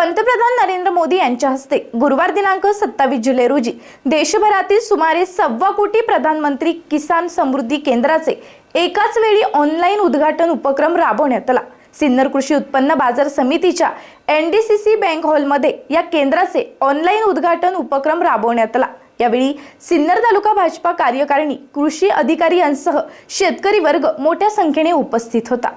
पंतप्रधान नरेंद्र मोदी यांच्या हस्ते गुरुवार दिनांक सत्तावीस जुलै रोजी देशभरातील सुमारे सव्वा कोटी प्रधानमंत्री किसान समृद्धी केंद्राचे एकाच वेळी ऑनलाईन उद्घाटन उपक्रम राबवण्यात आला. सिन्नर कृषी उत्पन्न बाजार समितीच्या N D C C bank हॉलमध्ये या केंद्राचे ऑनलाईन उद्घाटन उपक्रम राबवण्यात आला. यावेळी सिन्नर तालुका भाजपा कार्यकारिणी कृषी अधिकारी यांसह शेतकरी वर्ग मोठ्या संख्येने उपस्थित होता.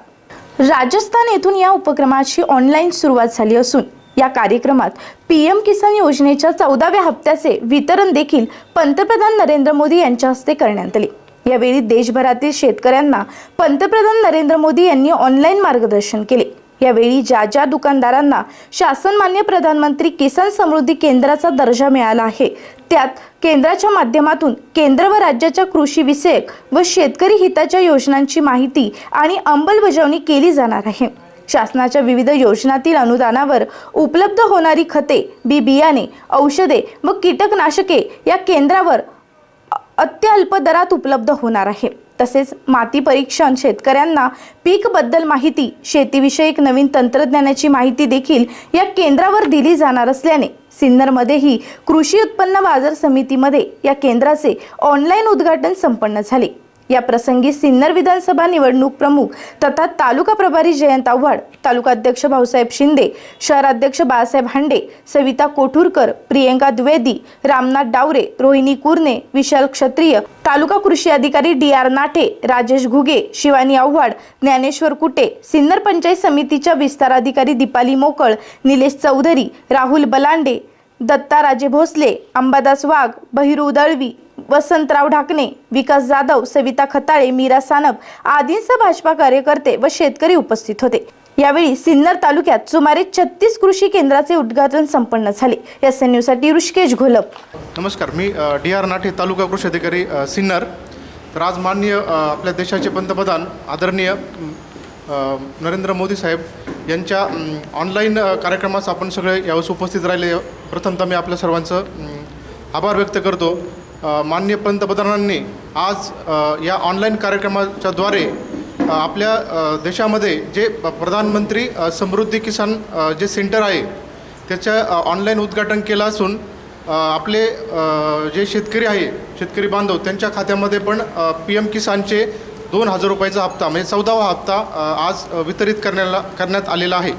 राजस्थान येथून या उपक्रमाची ऑनलाईन सुरुवात झाली असून या कार्यक्रमात पीएम किसान योजनेच्या चौदाव्या हप्त्याचे वितरण देखील पंतप्रधान नरेंद्र मोदी यांच्या हस्ते करण्यात आले. यावेळी देशभरातील शेतकऱ्यांना पंतप्रधान नरेंद्र मोदी यांनी ऑनलाईन मार्गदर्शन केले. यावेळी ज्या ज्या दुकानदारांना शासन मान्य प्रधानमंत्री किसान समृद्धी केंद्राचा दर्जा मिळाला आहे त्यात केंद्राच्या माध्यमातून केंद्र व राज्याच्या कृषी विषयक व शेतकरी हिताच्या योजनांची माहिती आणि अंमलबजावणी केली जाणार आहे. शासनाच्या विविध योजनातील अनुदानावर उपलब्ध होणारी खते बी बियाणे औषधे व कीटकनाशके या केंद्रावर अत्यल्प दरात उपलब्ध होणार आहे. तसेच माती परीक्षण शेतकऱ्यांना पीकबद्दल माहिती शेतीविषयक नवीन तंत्रज्ञानाची माहिती देखील या केंद्रावर दिली जाणार असल्याने सिन्नरमध्येही कृषी उत्पन्न बाजार समितीमध्ये या केंद्राचे ऑनलाईन उद्घाटन संपन्न झाले. या प्रसंगी सिन्नर विधानसभा निवडणूक प्रमुख तथा तालुका प्रभारी जयंत आव्हाड तालुका अध्यक्ष भाऊसाहेब शिंदे शहराध्यक्ष बाळासाहेब हांडे सविता कोठुरकर प्रियंका द्विवेदी रामनाथ डावरे रोहिणी कुरणे विशाल क्षत्रिय तालुका कृषी अधिकारी डी आर नाठे राजेश घुगे शिवानी आव्हाड ज्ञानेश्वर कुटे सिन्नर पंचायत समितीच्या विस्तार अधिकारी दीपाली मोकळ निलेश चौधरी राहुल बलांडे दत्ता राजे भोसले अंबादास वाघ बहिरू दळवी वसंतराव ढाकणे विकास जाधव सविता खताळे मीरा सानप आदींसह भाजपा कार्यकर्ते व शेतकरी उपस्थित होते. यावेळी सिन्नर तालुक्यात सुमारे छत्तीस कृषी केंद्राचे उद्घाटन संपन्न झाले. एस एन न्यूजसाठी ऋषिकेश घोलप. नमस्कार मी डी आर नाठे तालुका कृषी अधिकारी सिन्नर. तर आज माननीय आपल्या देशाचे पंतप्रधान आदरणीय नरेंद्र मोदी साहेब यांच्या ऑनलाईन कार्यक्रमास आपण सगळे यावेळेस उपस्थित राहिले. प्रथमतः मी आपल्या सर्वांचं आभार व्यक्त करतो. माननीय पंतप्रधानांनी आज या ऑनलाईन कार्यक्रमाच्याद्वारे आपल्या देशामध्ये जे प्रधानमंत्री समृद्धी किसान जे सेंटर आहे त्याच्या ऑनलाईन उद्घाटन केलं असून आपले जे शेतकरी आहे शेतकरी बांधव त्यांच्या खात्यामध्ये पण पी एम किसानचे दोन हजार रुपयाचा हप्ता म्हणजे चौदावा हप्ता आज वितरित करण्याला करण्यात आलेला आहे.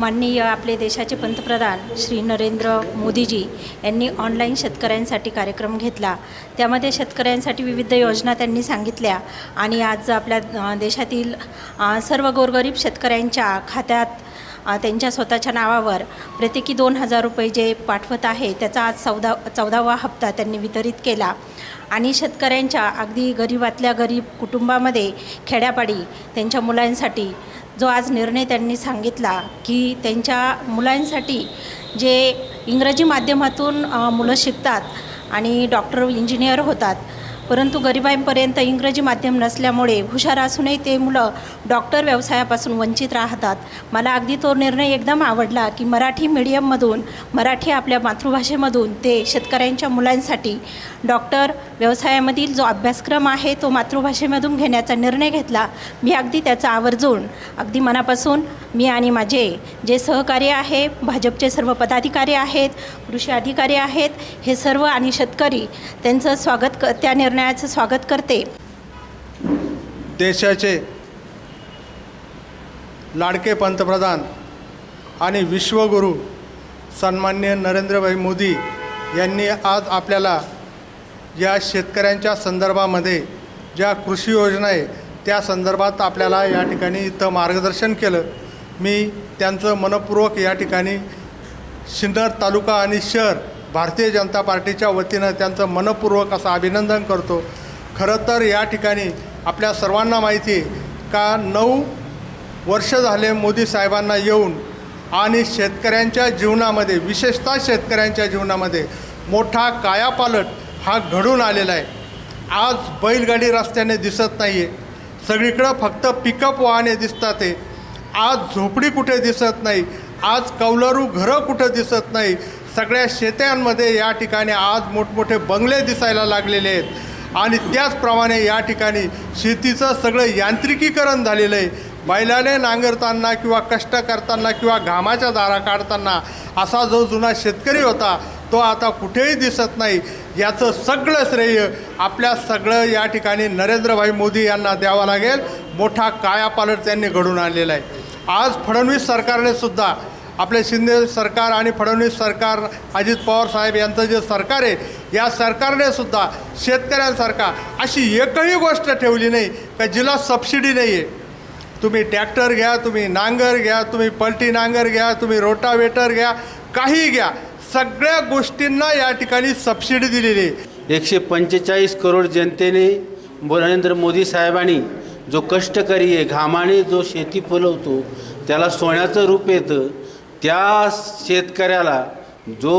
माननीय आपले देशाचे पंतप्रधान श्री नरेंद्र मोदीजी यांनी ऑनलाईन शेतकऱ्यांसाठी कार्यक्रम घेतला. त्यामध्ये शेतकऱ्यांसाठी विविध योजना त्यांनी सांगितल्या आणि आज आपल्या देशातील सर्व गोरगरीब शेतकऱ्यांच्या खात्यात त्यांच्या स्वतःच्या नावावर प्रत्येकी दोन हजार रुपये जे पाठवत आहे त्याचा आज चौदा चौदावा हप्ता त्यांनी वितरित केला. आणि शेतकऱ्यांच्या अगदी गरीबातल्या गरीब कुटुंबामध्ये खेड्यापाडी त्यांच्या मुलांसाठी जो आज निर्णय त्यांनी सांगितला की त्यांच्या मुलांसाठी जे इंग्रजी माध्यमातून मुलं शिकतात आणि डॉक्टर इंजिनियर होतात परंतु गरिबांपर्यंत इंग्रजी माध्यम नसल्यामुळे हुशार असूनही ते मुलं डॉक्टर व्यवसायापासून वंचित राहतात. मला अगदी तो निर्णय एकदम आवडला की मराठी मीडियममधून मराठी आपल्या मातृभाषेमधून ते शेतकऱ्यांच्या मुलांसाठी डॉक्टर व्यवसायामधील जो अभ्यासक्रम आहे तो मातृभाषेमधून घेण्याचा निर्णय घेतला. मी अगदी त्याचा आवर्जून अगदी मनापासून मी आणि माझे जे सहकारी आहे भाजपचे सर्व पदाधिकारी आहेत कृषी अधिकारी आहेत हे सर्व आणि शेतकरी त्यांचं स्वागत क त्या निर्णय निर्णयाचं स्वागत करते. देशाचे लाडके पंतप्रधान आणि विश्वगुरू सन्मान्य नरेंद्रभाई मोदी यांनी आज आपल्याला या शेतकऱ्यांच्या संदर्भामध्ये ज्या कृषी योजना आहे त्या संदर्भात आपल्याला या ठिकाणी इथं मार्गदर्शन केलं. मी त्यांचं मनपूर्वक या ठिकाणी सिन्नर तालुका आणि शहर भारतीय जनता पार्टीच्या वतीनं त्यांचं मनपूर्वक असं अभिनंदन करतो. खरं तर या ठिकाणी आपल्या सर्वांना माहिती आहे का नऊ वर्ष झाले मोदी साहेबांना येऊन आणि शेतकऱ्यांच्या जीवनामध्ये विशेषतः शेतकऱ्यांच्या जीवनामध्ये मोठा कायापालट हा घडून आलेला आहे. आज बैलगाडी रस्त्याने दिसत नाही आहे सगळीकडं फक्त पिकअप वाहने दिसतात आहे. आज झोपडी कुठे दिसत नाही? आज कौलारू घरं कुठं दिसत नाही? सगळ्या शेत्यांमध्ये या ठिकाणी आज मोठमोठे बंगले दिसायला लागलेले आहेत. आणि त्याचप्रमाणे या ठिकाणी शेतीचं सगळं यांत्रिकीकरण झालेलं आहे. बैलाने नांगरताना किंवा कष्ट करताना किंवा घामाच्या दारा काढताना असा जो जुना शेतकरी होता तो आता कुठेही दिसत नाही. याचं सगळं श्रेय आपल्या सगळं या ठिकाणी नरेंद्रभाई मोदी यांना द्यावं लागेल. मोठा कायापालट त्यांनी घडून आणलेला आहे. आज फडणवीस सरकारने सुद्धा आपले शिंदे सरकार आणि फडणवीस सरकार अजित पवार साहेब यांचं जे सरकार आहे या सरकारने सुद्धा शेतकऱ्यांसारखा अशी एकही गोष्ट ठेवली नाही का जिला सबसिडी नाही आहे तुम्ही ट्रॅक्टर घ्या तुम्ही नांगर घ्या तुम्ही पलटी नांगर घ्या तुम्ही रोटावेटर घ्या काही घ्या. सगळ्या गोष्टींना या ठिकाणी सबसिडी दिलेली आहे. एकशे पंचेचाळीस करोड जनतेने नरेंद्र मोदी साहेबांनी जो कष्टकरी आहे घामाने जो शेती फुलवतो त्याला सोन्याचं रूप येतं. त्या शेतकऱ्याला जो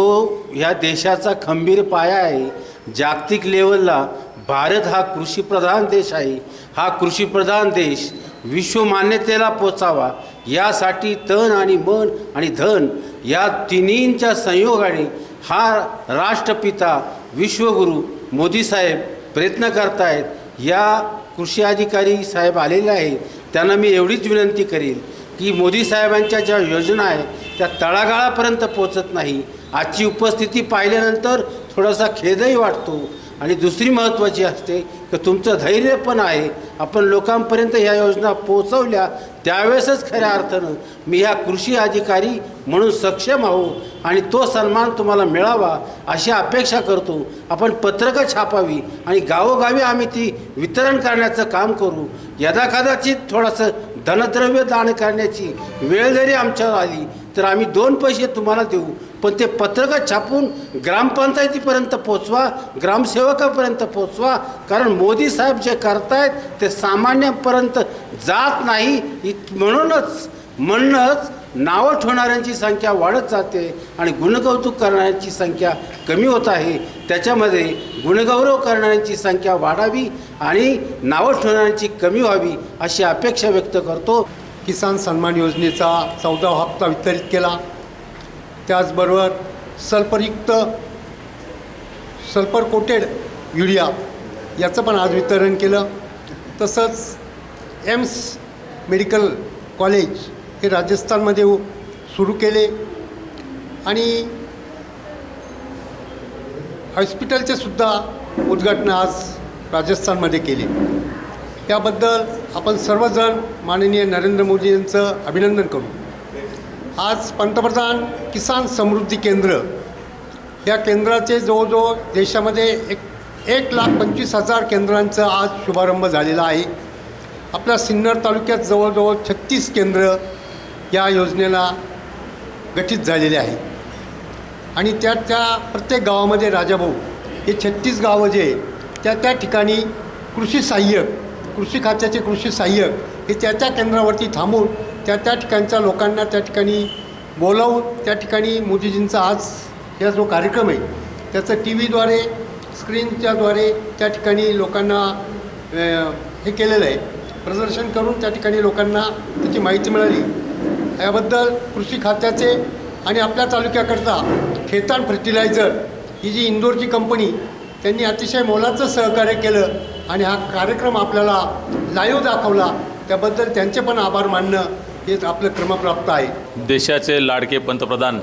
ह्या देशाचा खंबीर पाया आहे जागतिक लेवलला भारत हा कृषीप्रधान देश आहे हा कृषीप्रधान देश विश्वमान्यतेला पोचावा यासाठी तन आणि मन आणि धन या तिन्हींच्या संयोगाने हा राष्ट्रपिता विश्वगुरू मोदी साहेब प्रयत्न करतायत. या कृषी अधिकारी साहेब आलेले आहेत त्यांना मी एवढीच विनंती करेन की मोदी साहेबांच्या ज्या योजना आहे त्या तळागाळापर्यंत पोचत नाही. आजची उपस्थिती पाहिल्यानंतर थोडासा खेदही वाटतो. आणि दुसरी महत्त्वाची असते की तुमचं धैर्य पण आहे. आपण लोकांपर्यंत ह्या योजना पोहोचवल्या त्यावेळेसच खऱ्या अर्थानं मी ह्या कृषी अधिकारी म्हणून सक्षम आहो आणि तो सन्मान तुम्हाला मिळावा अशी अपेक्षा करतो. आपण पत्रकं छापावी आणि गावोगावी आम्ही ती वितरण करण्याचं काम करू. यदाकदाचित थोडंसं धनद्रव्य दान करण्याची वेळ जरी आमच्यावर आली तर आम्ही दोन पैसे तुम्हाला देऊ. पण ते पत्रकं छापून ग्रामपंचायतीपर्यंत पोचवा ग्रामसेवकापर्यंत पोचवा. कारण मोदी साहेब जे करतायत ते सामान्यापर्यंत जात नाही. इत- म्हणूनच म्हणूनच नावं ठेवणाऱ्यांची संख्या वाढत जाते आणि गुणकौतुक करणाऱ्यांची संख्या कमी होत आहे. त्याच्यामध्ये गुणगौरव करणाऱ्यांची संख्या वाढावी आणि नावं ठेवणाऱ्यांची कमी व्हावी अशी अपेक्षा व्यक्त करतो. किसान सन्मान योजनेचा चौदा हप्ता वितरित केला. त्याचबरोबर सल्फरयुक्त सल्फर कोटेड युरिया याचं पण आज वितरण केलं. तसंच एम्स मेडिकल कॉलेज हे राजस्थानमध्ये सुरू केले. आणि हॉस्पिटलचे सुद्धा उद्घाटन आज राजस्थानमध्ये केले. त्याबद्दल आपण सर्वजण माननीय नरेंद्र मोदी यांचं अभिनंदन करू. आज पंतप्रधान किसान समृद्धी केंद्र. या केंद्राचे जवळजवळ देशामध्ये एक एक लाख पंचवीस हजार केंद्रांचा आज शुभारंभ झालेला आहे. आपल्या सिन्नर तालुक्यात जवळजवळ छत्तीस केंद्र या योजनेला गठीत झालेले आहे. आणि त्या त्या प्रत्येक गावामध्ये राजाभाऊ हे छत्तीस गावं जे आहे, त्या त्या ठिकाणी कृषी सहाय्यक कृषी खात्याचे कृषी सहाय्यक हे त्या त्या केंद्रावरती थांबून त्या त्या ठिकाणच्या लोकांना त्या ठिकाणी बोलावून त्या ठिकाणी मोदीजींचा आज या जो कार्यक्रम आहे त्याचं टी व्हीद्वारे स्क्रीनच्याद्वारे त्या ठिकाणी लोकांना हे केलेलं आहे. प्रदर्शन करून त्या ठिकाणी लोकांना त्याची माहिती मिळाली. याबद्दल कृषी खात्याचे आणि आपल्या तालुक्याकरता खेतान फर्टिलायझर ही जी इंदोरची कंपनी त्यांनी अतिशय मोलाचं सहकार्य केलं. आणि हा कार्यक्रम आपल्याला लाईव्ह दाखवला त्याबद्दल त्यांचे पण आभार मानणं हे आपलं क्रमप्राप्त आहे. देशाचे लाडके पंतप्रधान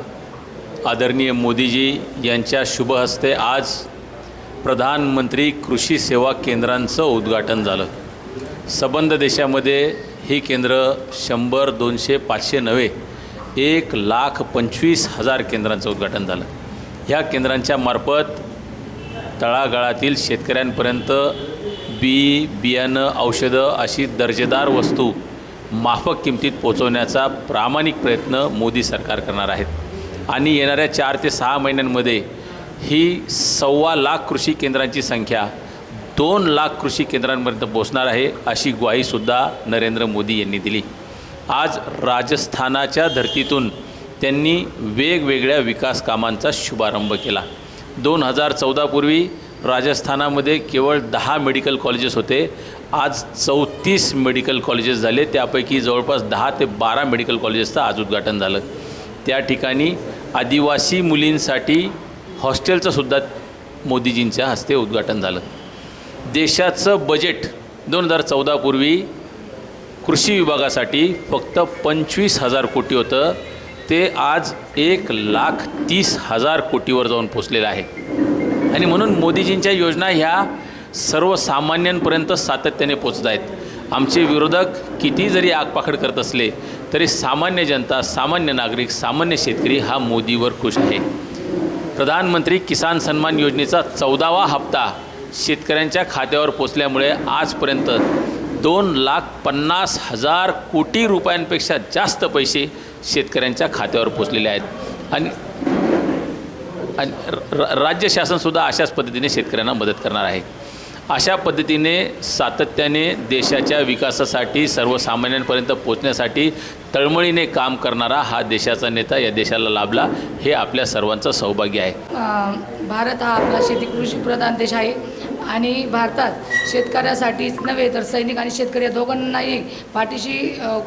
आदरणीय मोदीजी यांच्या शुभ हस्ते आज प्रधानमंत्री कृषी सेवा केंद्रांचं उद्घाटन झालं. सबंध देशामध्ये ही केंद्र शंभर दोनशे पाचशे नव्हे एक लाख पंचवीस हजार केंद्रांचं उद्घाटन झालं. ह्या केंद्रांच्या मार्फत तळागाळातील शेतकऱ्यांपर्यंत बी बियाणं औषधं अशी दर्जेदार वस्तू माफक किमतीत पोचवण्याचा प्रामाणिक प्रयत्न मोदी सरकार करणार आहेत. आणि येणाऱ्या चार ते सहा महिन्यांमध्ये ही सव्वा लाख कृषी केंद्रांची संख्या दोन लाख कृषी केंद्रांपर्यंत पोचणार आहे अशी ग्वाहीसुद्धा नरेंद्र मोदी यांनी दिली. आज राजस्थानाच्या धर्तीतून त्यांनी वेगवेगळ्या विकास कामांचा शुभारंभ केला. दोन हजार चौदापूर्वी राजस्थानामध्ये केवळ दहा मेडिकल कॉलेजेस होते. आज चौतीस मेडिकल कॉलेजेस झाले. त्यापैकी जवळपास दहा ते बारा मेडिकल कॉलेजेसचं आज उद्घाटन झालं. त्या ठिकाणी आदिवासी मुलींसाठी हॉस्टेलचं सुद्धा मोदीजींच्या हस्ते उद्घाटन झालं. देशाचं बजेट दोन हजार चौदापूर्वी कृषी विभागासाठी फक्त पंचवीस हजार कोटी होतं. ते आज एक लाख तीस हजार कोटीवर जाऊन पोचलेलं आहे. आणि म्हणून मोदीजींच्या योजना ह्या सर्वसामान्यांपर्यंत सातत्याने पोचत आहेत. आमचे विरोधक किती जरी आगपाखड करत असले तरी सामान्य जनता सामान्य नागरिक सामान्य शेतकरी हा मोदीवर खुश आहे. प्रधानमंत्री किसान सन्मान योजनेचा चौदावा हप्ता शेतकऱ्यांच्या खात्यावर पोचल्यामुळे आजपर्यंत दोन लाख पन्नास हजार कोटी रुपयांपेक्षा जास्त पैसे शेतकऱ्यांच्या खात्यावर पोचलेले आहेत. आणि आणि र- राज्य शासनसुद्धा अशाच पद्धतीने शेतकऱ्यांना मदत करणार आहे. अशा पद्धतीने सातत्याने देशाच्या विकासासाठी सर्वसामान्यांपर्यंत पोचण्यासाठी तळमळीने काम करणारा हा देशाचा नेता या देशाला लाभला हे आपल्या सर्वांचं सौभाग्य आहे. भारत हा आपला शेती कृषी प्रधान देश आहे. आणि भारतात शेतकऱ्यासाठीच नव्हे तर सैनिक आणि शेतकरी या दोघांनाही पाठीशी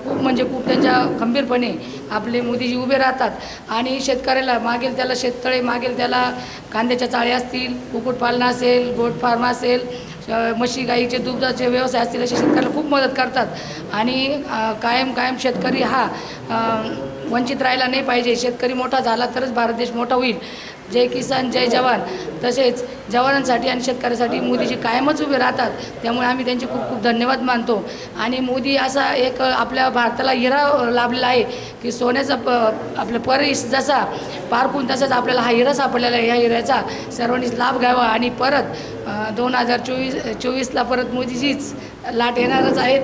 खूप म्हणजे खूप त्यांच्या खंबीरपणे आपले मोदीजी उभे राहतात. आणि शेतकऱ्याला मागेल त्याला शेततळे मागेल त्याला कांद्याच्या चाळ्या असतील कुक्कुटपालन असेल गोट फार्म असेल म्हशी गाईचे दुधाचे व्यवसाय असतील असे शेतकऱ्याला खूप मदत करतात. आणि कायम कायम शेतकरी हा वंचित राहायला नाही पाहिजे. शेतकरी मोठा झाला तरच भारत देश मोठा होईल. जय किसान जय जवान. तसेच जवानांसाठी आणि शेतकऱ्यासाठी मोदीजी कायमच उभे राहतात. त्यामुळे आम्ही त्यांचे खूप खूप धन्यवाद मानतो. आणि मोदी असा एक आपल्या भारताला हिरा लाभलेला आहे की सोन्याचा प आपलं परिस जसा पारखून तसाच आपल्याला हा हिरा सापडलेला आहे. ह्या हिऱ्याचा सर्वांनीच लाभ घ्यावा. आणि परत दोन हजार चोवीस चोवीसला परत मोदीजीच लाट येणारच आहेत